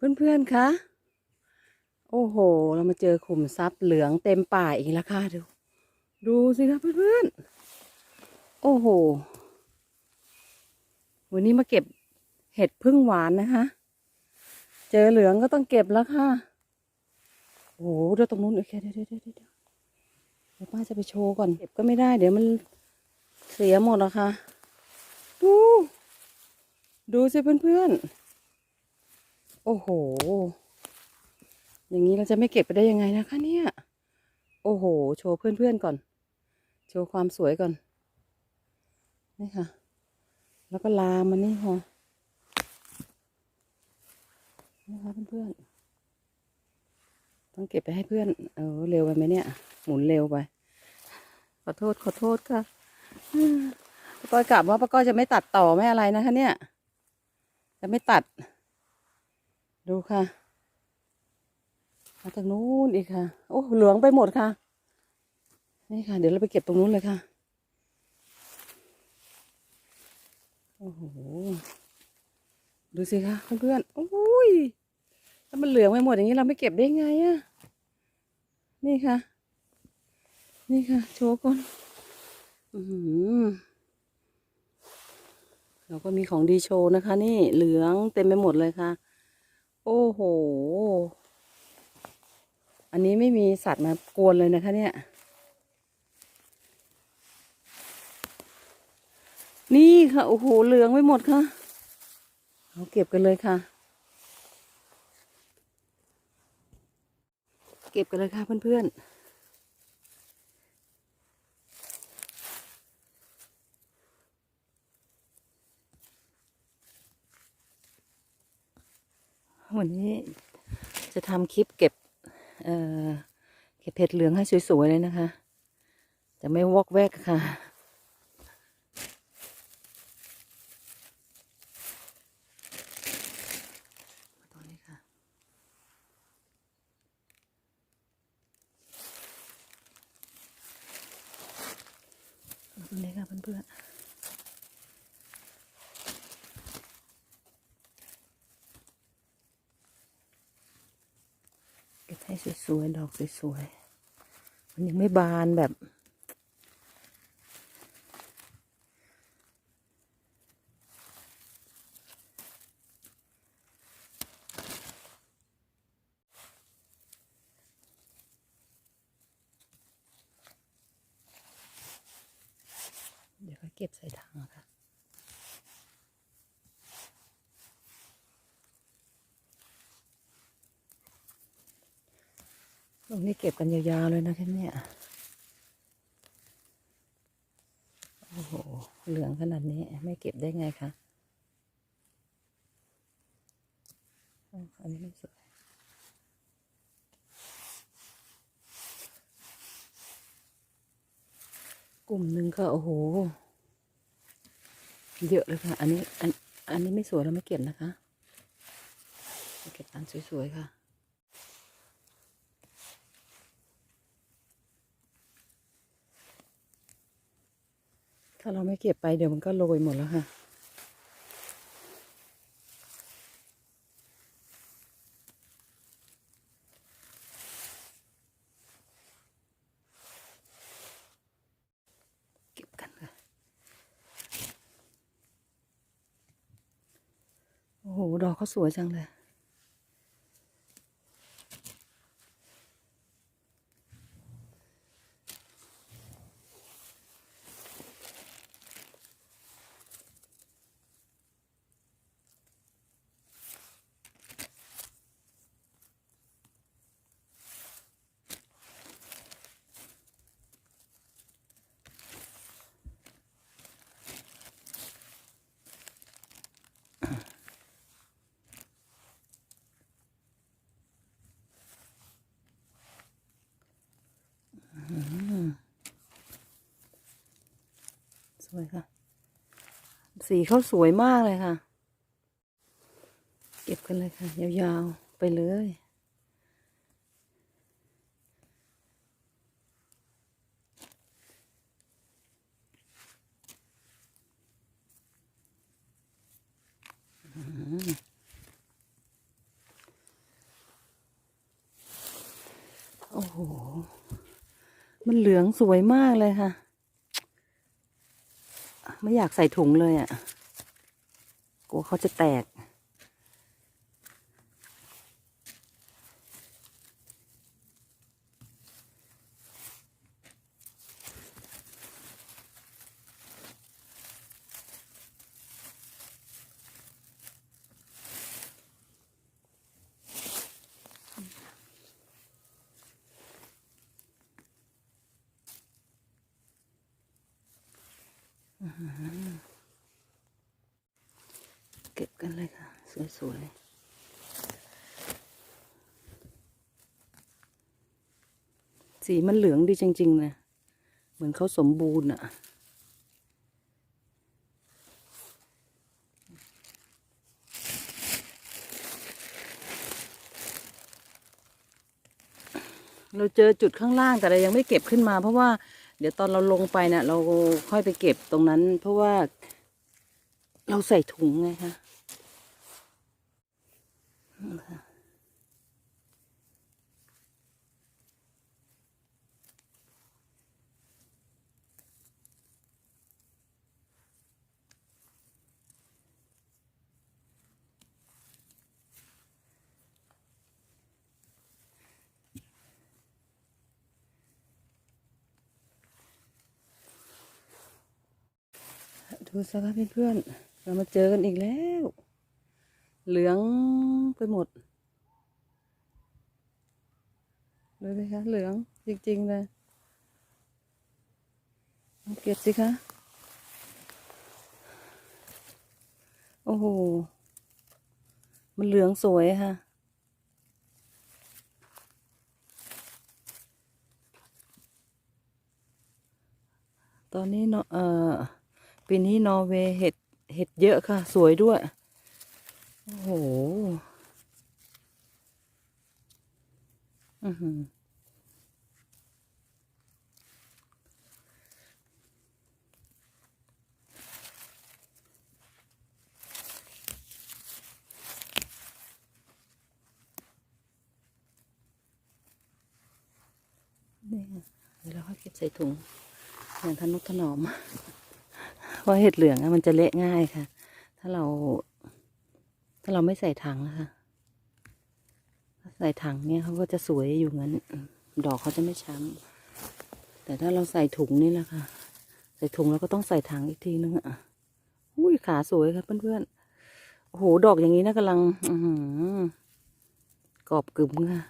เพื่อนๆคะ โอ้โห เรามาเจอขุมทรัพย์เหลืองเต็มป่าอีกแล้วค่ะดู ดูสิคะเพื่อนๆ โอ้โห วันนี้มาเก็บเห็ดพึ่งหวานนะคะ เจอเหลืองก็ต้องเก็บแล้วค่ะ โอ้โหเดี๋ยวตรงนู้นโอเคเดี๋ยวเดี๋ยวเดี๋ยวเดี๋ยวป้าจะไปโชว์ก่อน เก็บก็ไม่ได้ เดี๋ยวมันเสียหมดอะค่ะ ดู ดูสิเพื่อนๆ โอ้โห อย่างนี้เราจะไม่เก็บไปได้ยังไงนะคะเนี่ย โอ้โห โชว์เพื่อนๆก่อน โชว์ความสวยก่อน นี่ค่ะ แล้วก็ลามมันนี่ค่ะนะคะเพื่อนๆ ต้องเก็บไปให้เพื่อน เออเร็วไปไหมเนี่ย หมุนเร็วไป ขอโทษขอโทษค่ะป้าก้อยกลับว่าป้าก้อยจะไม่ตัดต่อไม่อะไรนะคะเนี่ย จะไม่ตัด ดูค่ะมาทางนู้นอีกค่ะ โอ้เหลืองไปหมดค่ะ นี่ค่ะ เดี๋ยวเราไปเก็บตรงนู้นเลยค่ะ โอ้โห ดูสิคะเพื่อนๆโอ้ยถ้ามันเหลืองไปหมดอย่างนี้เราไม่เก็บได้ไงอะนี่ค่ะ นี่ค่ะ โชว์ก่อน อือหือเราก็มีของดีโชว์นะคะ นี่เหลืองเต็มไปหมดเลยค่ะ โอ้โห อันนี้ไม่มีสัตว์มากวนเลยนะคะเนี่ย นี่ค่ะ โอ้โห เหลืองไปหมดค่ะเราเก็บกันเลยค่ะ เก็บกันเลยค่ะเพื่อนๆ วันนี้จะทำคลิปเก็บเอ่อเก็บเห็ดเหลืองให้สวยๆเลยนะคะ จะไม่วอกแวกค่ะตอนนี้ค่ะ ตรงนี้ค่ะเพื่อนๆเก็บ ให้สวยๆ ดอกสวยๆ มันยังไม่บานแบบ เดี๋ยวก็เก็บใส่ถังค่ะ ตรงนี้เก็บกันยาวๆเลยนะคะเนี่ยโอ้โห เหลืองขนาดนี้ไม่เก็บได้ไงคะอันนี้ไม่สวยกลุ่มหนึ่งก็โอ้โห เยอะเลยค่ะ อันนี้ อัน อันนี้ไม่สวยเราไม่เก็บนะคะ เก็บอันสวยๆค่ะาเราไม่เก็บไปเดี๋ยวมันก็โรยหมดแล้วค่ะ เก็บกันค่ะ โอ้โห ดอกเขาสวยจังเลย สวยค่ะ สีเขาสวยมากเลยค่ะ เก็บกันเลยค่ะ ยาวๆ ไปเลยโอ้โห มันเหลืองสวยมากเลยค่ะ ไม่อยากใส่ถุงเลยอะ่ะ กลัวเขาจะแตก เก็บกันเลยค่ะ สวยๆสีมันเหลืองดีจริงๆนะเหมือนเขาสมบูรณ์อะเราเจอจุดข้างล่างแต่เรายังไม่เก็บขึ้นมา เพราะว่า เดี๋ยวตอนเราลงไปเนะ่ะ เราค่อยไปเก็บตรงนั้น เพราะว่าเราใส่ถุงไงคะ ดูสภาพเพื่อนๆเรามาเจอกันอีกแล้ว เหลืองไปหมดดูสิคะเหลืองจริงๆเลยเอาเก็บสิคะ โอ้โห มันเหลืองสวยค่ะตอนนี้เนาะเอ่อ ปีนี้นอร์เวย์เห็ดเห็ดเยอะค่ะ สวยด้วย โอ้โหอือหือนี่เดี๋ยวเราค่อยเก็บใส่ถุงอย่างทนุถนอม เพราะเห็ดเหลืองอะมันจะเละง่ายค่ะ ถ้าเรา ถ้าเราไม่ใส่ถังนะคะถ้าใส่ถังเนี่ยเขาก็จะสวยอยู่งั้น ดอกเขาจะไม่ช้ำแต่ถ้าเราใส่ถุงนี่แหละค่ะ ใส่ถุงแล้วก็ต้องใส่ถังอีกทีนึงอะอุ้ยขาสวยครับเพื่อนๆโอ้โหดอกอย่างนี้นะกำลัง อือหือกรอบกึ่มค่ะ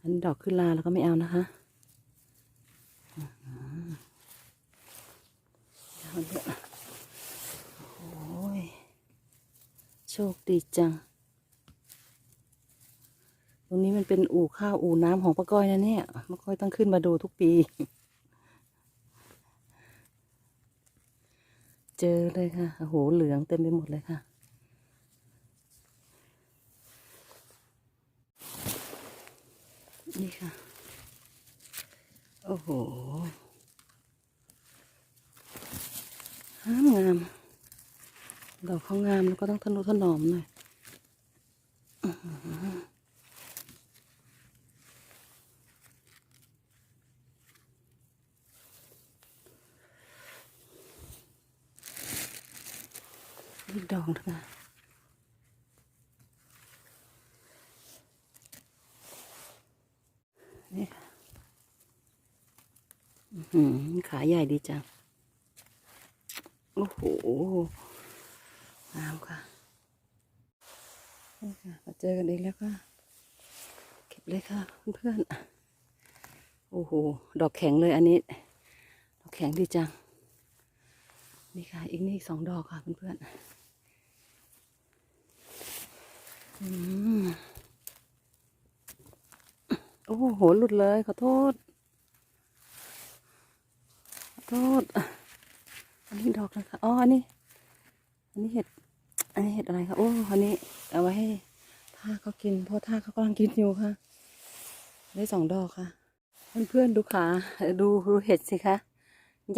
อันนดอกขึ้นลาแล้วก็ไม่เอานะคะ โอ้ย โชคดีจัง ตรงนี้มันเป็นอู่ข้าวอู่น้ำของป้าก้อยนะเนี่ยป้าก้อยต้องขึ้นมาดูทุกปี เจอเลยค่ะ โอ้โห เหลืองเต็มไปหมดเลยค่ะนี่ค่ะ โอ้โห งามงามดอกเขางามแล้วก็ต้องทนุถนอมหน่อยอีกดอกนะนี่ค่ะขาใหญ่ดีจัง อ้โหงามค่ะนี่ค่ะมาเจอกันอีกแล้วค่ะ เก็บเลยค่ะเพื่อนๆโอ้โหดอกแข็งเลยอันนี้ ดอกแข็งดีจัง นี่ค่ะ อีกนี่อีกสองดอกค่ะเพื่อนๆอืมโอ้โหหลุดเลยขอโทษขอโทษ อันนี้ดอกนะคะอ๋ออันนี้ อันนี้เห็ด อันนี้เห็ดอะไรคะโอ้อันนี้เอาไว้ให้ท่าเขากิน เพราะท่าเขากำลังกินอยู่ค่ะ ได้สองดอกค่ะ เพื่อนๆดูขาดูดูเห็ดสิคะ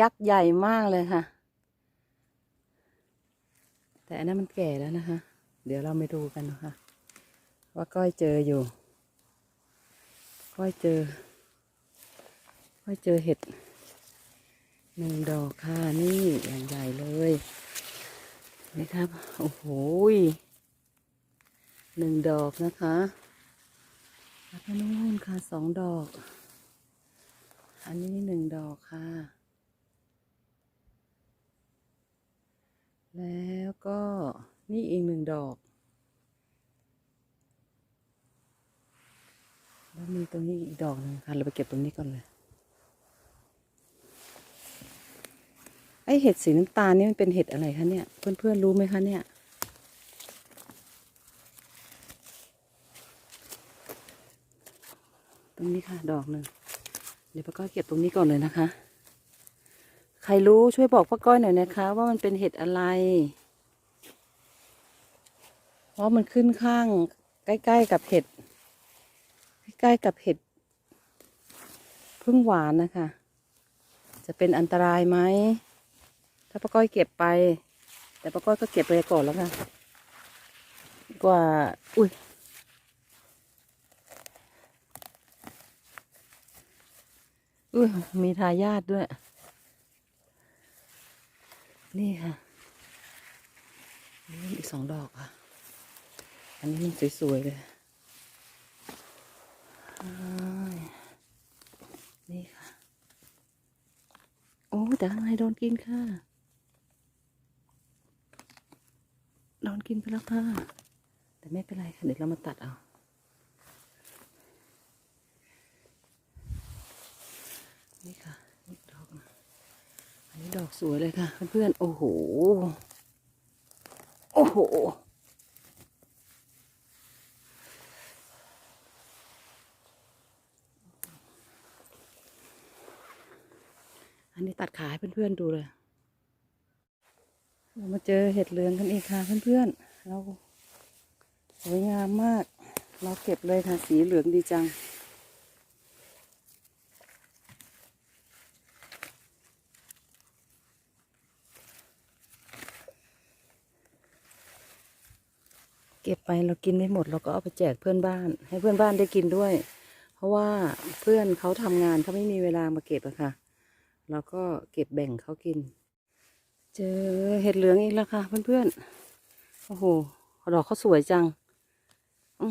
ยักษ์ใหญ่มากเลยค่ะ แต่อันนั้นมันแก่แล้วนะคะ เดี๋ยวเราไปดูกันนะคะว่าก้อยเจออยู่ ก้อยเจอ ก้อยเจอเห็ด หนึ่งดอกค่ะนี่อย่างใหญ่เลยนี่ครับโอ้โหหนึ่งดอกนะคะแล้วก็นู่นค่ะสองดอก อันนี้หนึ่งดอกค่ะ แล้วก็นี่อีกหนึ่งดอก แล้วมีตรงนี้อีกดอกหนึ่งค่ะ เราไปเก็บตรงนี้ก่อนเลย ไอเห็ดสีน้ำตาลนี่มันเป็นเห็ดอะไรคะเนี่ย เพื่อนๆรู้ไหมคะเนี่ย ตรงนี้ค่ะ ดอกหนึ่งเดี๋ยวป้าก้อยเก็บตรงนี้ก่อนเลยนะคะ ใครรู้ช่วยบอกป้าก้อยหน่อยนะคะ ว่ามันเป็นเห็ดอะไรเพราะมันขึ้นข้าง ใกล้ ๆ กับเห็ดใกล้ๆกับเห็ดพึ่งหวานนะคะ จะเป็นอันตรายไหม ถ้าป้าก้อยเก็บไป แต่ป้าก้อยก็เก็บไปก่อนแล้วค่ะกว่า อุ้ยอุ้ยมีทายาทด้วย นี่ค่ะนี่อีกสองดอกค่ะ อันนี้มันสวยๆเลยอ้ายนี่ค่ะ โอ้ แต่ข้างในโดนกินค่ะ โดนกินไปแล้วค่ะ แต่ไม่เป็นไรค่ะ เดี๋ยวเรามาตัดเอา นี่ค่ะนี่ดอกอันนี้ดอกสวยเลยค่ะ เพื่อนๆ โอ้โห โอ้โหอันนี้ตัดขาให้เพื่อนๆดูเลย เรามาเจอเห็ดเหลืองกันอีกค่ะเพื่อนๆ เราสวยงามมาก เราเก็บเลยค่ะสีเหลืองดีจัง เก็บไปเรากินไม่หมดเราก็เอาไปแจกเพื่อนบ้าน ให้เพื่อนบ้านได้กินด้วย เพราะว่าเพื่อนเขาทำงานเขาไม่มีเวลามาเก็บอะค่ะ เราก็เก็บแบ่งเขากิน เจอเห็ดเหลืองอีกแล้วค่ะเพื่อนๆ โอ้โห ดอกเขาสวยจัง อื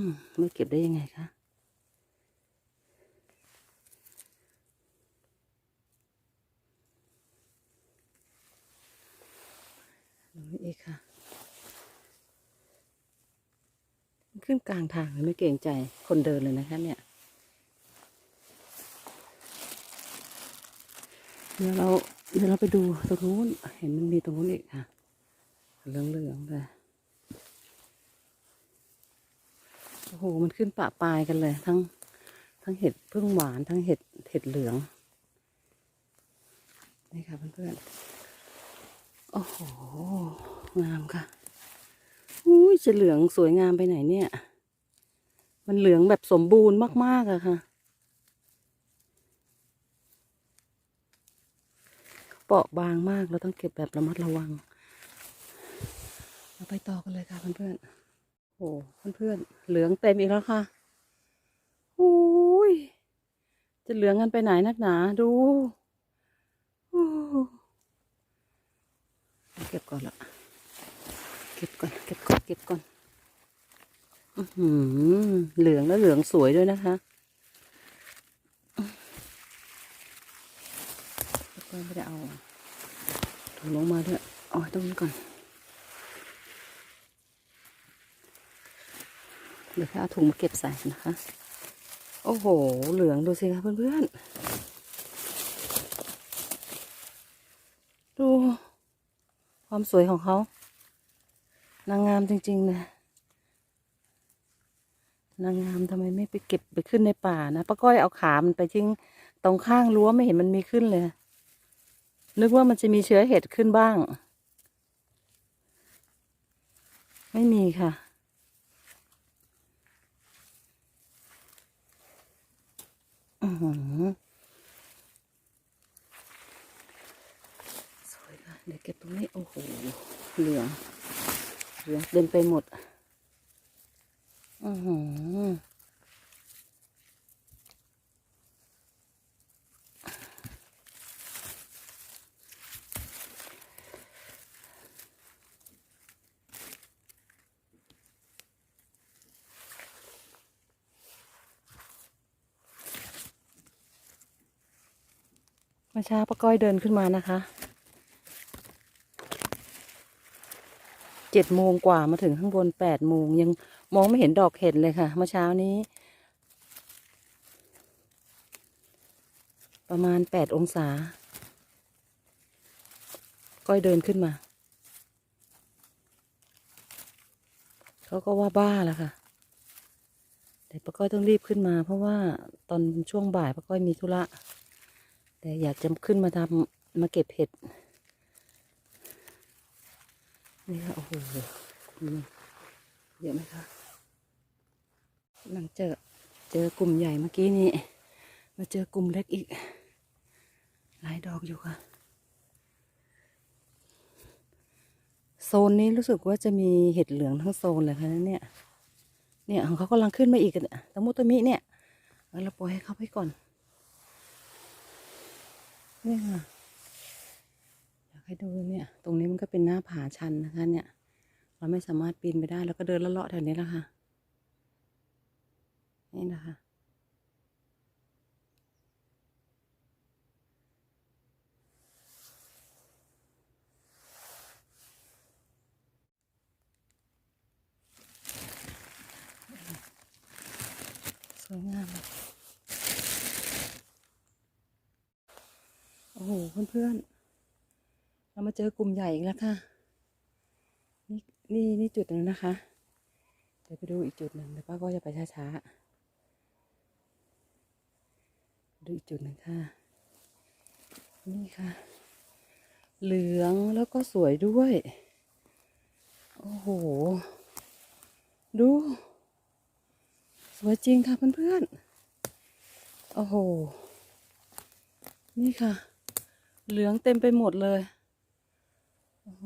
มไม่เก็บได้ยังไงคะ ดูนี่ค่ะ ขึ้นกลางทางเลยไม่เกรงใจคนเดินเลยนะคะเนี่ยเดี๋ยวเรา ดี๋ยวเราไปดูตรงนู้น เห็นมันมีตรงนู้นอีกค่ะเหลืองๆเลยโอ้โห มันขึ้นปะปลายกันเลย ทั้งทั้งเห็ดพึ่งหวานทั้งเห็ดเห็ดเหลือง นี่ค่ะเพื่อนๆ โอ้โห งามค่ะอุ้ยจะเหลืองสวยงามไปไหนเนี่ย มันเหลืองแบบสมบูรณ์มากๆอะค่ะ ปราะบางมาก เราต้องเก็บแบบระมัดระวัง เราไปต่อกันเลยค่ะเพื่อนๆโอ้เพื่อนๆเหลืองเต็มอีกแล้วค่ะอุ้ยจะเหลืองกันไปไหนนักหนาดูเก็บก่อนละเก็บก่อนเก็บก่อนเก็บก่อนอือหือเหลืองแล้วเหลืองสวยด้วยนะคะ ก็ไม่ได้เอาถุงลงมาด้วยเอาไว้ตรงนี้ก่อน เดี๋ยวแค่เอาถุงมาเก็บใส่นะคะ โอ้โห เหลืองดูสิคะเพื่อนๆ ดูความสวยของเขา นางงามจริงๆเลยนางงามทำไมไม่ไปเก็บไปขึ้นในป่านะป้าก้อยเอาขามันไปทิ้งตรงข้างรั้วไม่เห็นมันมีขึ้นเลย นึกว่ามันจะมีเชื้อเห็ดขึ้นบ้าง ไม่มีค่ะ อือหือสวยค่ะเดี๋ยวเก็บตรงนี้ โอ้โห เหลือง เหลืองเต็มไปหมด อือหือเมื่อเช้าป้าก้อยเดินขึ้นมานะคะเจ็ดโมงกว่ามาถึงข้างบนแปดโมงยังมองไม่เห็นดอกเห็ดเลยค่ะ เมื่อเช้านี้ ประมาณแปดองศา ก้อยเดินขึ้นมา เขาก็ว่าบ้าแล้วค่ะแต่ป้าก้อยต้องรีบขึ้นมา เพราะว่าตอนช่วงบ่ายป้าก้อยมีธุระ แต่อยากจะขึ้นมาทำมาเก็บเห็ด นี่ค่ะ โอ้โหเยอะไหมคะหลังเจอเจอกลุ่มใหญ่เมื่อกี้นี้ มาเจอกลุ่มเล็กอีก หลายดอกอยู่ค่ะ โซนนี้รู้สึกว่าจะมีเห็ดเหลืองทั้งโซนเลยค่ะเนี่ย เนี่ยของเขากำลังขึ้นมาอีกอะตะมุตะมิเนี่ย เราปล่อยให้เขาไปก่อน เนี่ยค่ะอยากให้ดูเนี่ย ตรงนี้มันก็เป็นหน้าผาชันนะคะ เนี่ย เราไม่สามารถปีนไปได้ แล้วก็เดินเลาะๆแถวนี้แหละค่ะ นี่นะคะสวยงาม อ้โหเพื่อนๆ เรามาเจอกลุ่มใหญ่อีกแล้วค่ะ นี่นี่นี่จุดหนึ่งนะคะ เดี๋ยวไปดูอีกจุดหนึ่งเดี๋ยวป้าก็จะไปช้าๆ ดูอีกจุดหนึ่งค่ะ นี่ค่ะ เหลืองแล้วก็สวยด้วย โอ้โห ดู สวยจริงค่ะเพื่อนๆ โอ้โห นี่ค่ะ เหลืองเต็มไปหมดเลย โอ้โห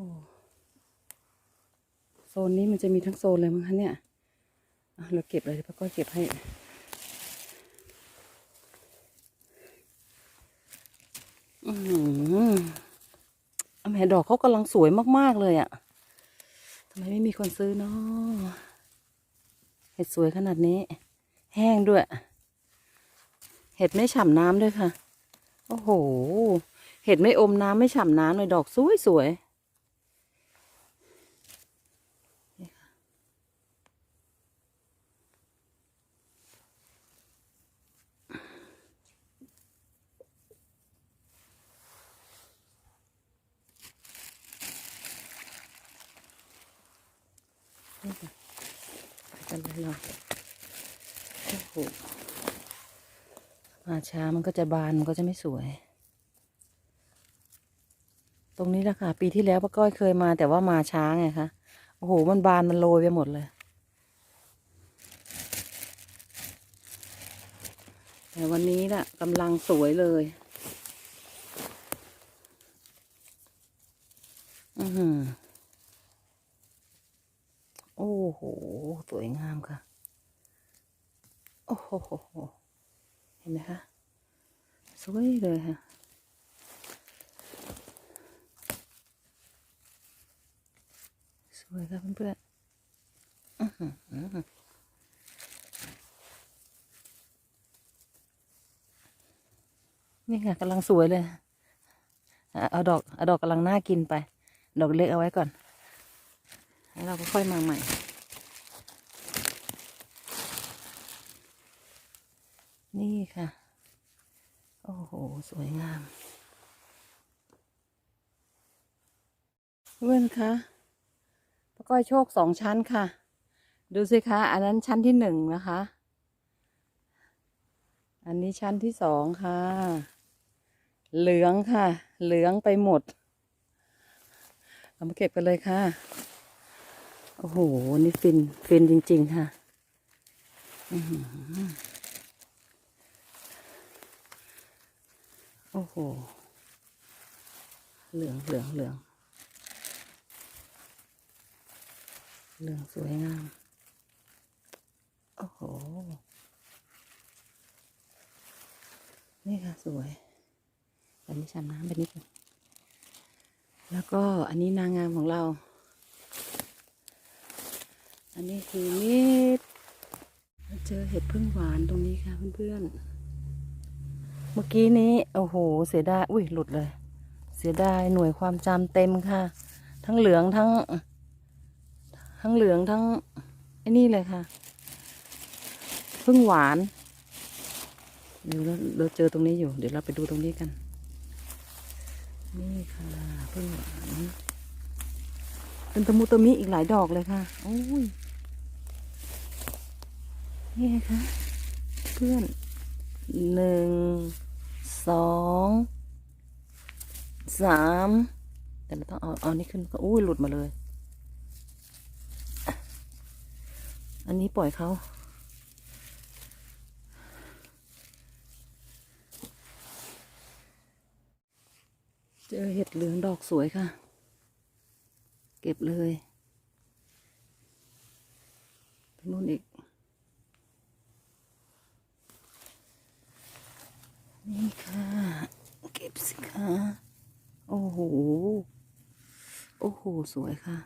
โซนนี้มันจะมีทั้งโซนเลยมั้งคะเนี่ย เราเก็บเลยป้าก้อยเก็บให้ อือหือแหม่ดอกเขากำลังสวยมาก ๆ เลยอะ่ะทำไมไม่มีคนซื้อเนาะเห็ดสวยขนาดนี้ แห้งด้วย เห็ดไม่ฉ่ำน้ำด้วยค่ะ โอ้โห เห็ดไม่อมน้ำไม่ฉ่ำน้ำเลยดอกสวยสวยนี่ค่ะนี่ค่ะไปกันเลยเราโอ้โหมาช้ามันก็จะบานมันก็จะไม่สวย ตรงนี้แหละค่ะ ปีที่แล้วป้าก้อยเคยมาแต่ว่ามาช้าไงคะโอ้โหมันบานมันโรยไปหมดเลยแต่วันนี้น่ะกำลังสวยเลย อือหือโอ้โห สวยงามค่ะ โอ้โห เห็นไหมคะ สวยเลยค่ะ วยค่ะเพื่อนๆอื้อหือนี่ค่ะกำลังสวยเลยอะเอาดอก เอาดอกกำลังน่ากินไป ดอกเล็กเอาไว้ก่อน แล้วเราก็ค่อยมาใหม่ นี่ค่ะ โอ้โห สวยงาม เพื่อนคะ ป้าก้อยโชคสองชั้นค่ะ ดูสิคะ อันนั้นชั้นที่หนึ่งนะคะ อันนี้ชั้นที่สองค่ะ เหลืองค่ะ เหลืองไปหมดเรามาเก็บกันเลยค่ะ โอ้โห นี่ฟิน ฟินจริง ๆ ค่ะโอ้โห เหลืองเหลืองเหลือง เหลืองสวยงาม โอ้โห นี่ค่ะสวยแบบนี้ชันน้ำแบบนี้ก่งแล้วก็อันนี้นางงามของเรา อันนี้คือเม็ดเจอเห็ดพึ่งหวานตรงนี้ค่ะเพื่อนๆ เมื่อกี้นี้ โอ้โห เสียดาย อุ้ยหลุดเลย เสียดายหน่วยความจำเต็มค่ะ ทั้งเหลืองทั้ง ทั้งเหลืองทั้งไอ้นี่เลยค่ะพึ่งหวานเดี๋ยวเราเจอตรงนี้อยู่ เดี๋ยวเราไปดูตรงนี้กัน นี่ค่ะพึ่งหวานเป็นตะมุตะมิอีกหลายดอกเลยค่ะโอ้ยนี่ไงคะเพื่อนหนึ่งสองสามแต่เราต้องเอาเอานี่ขึ้นก็อุ้ยหลุดมาเลย อันนี้ปล่อยเขาเจอเห็ดเหลืองดอกสวยค่ะ เก็บเลยตรงนู้นอีก นี่ค่ะ เก็บสิคะโอ้โห โอ้โห สวยค่ะ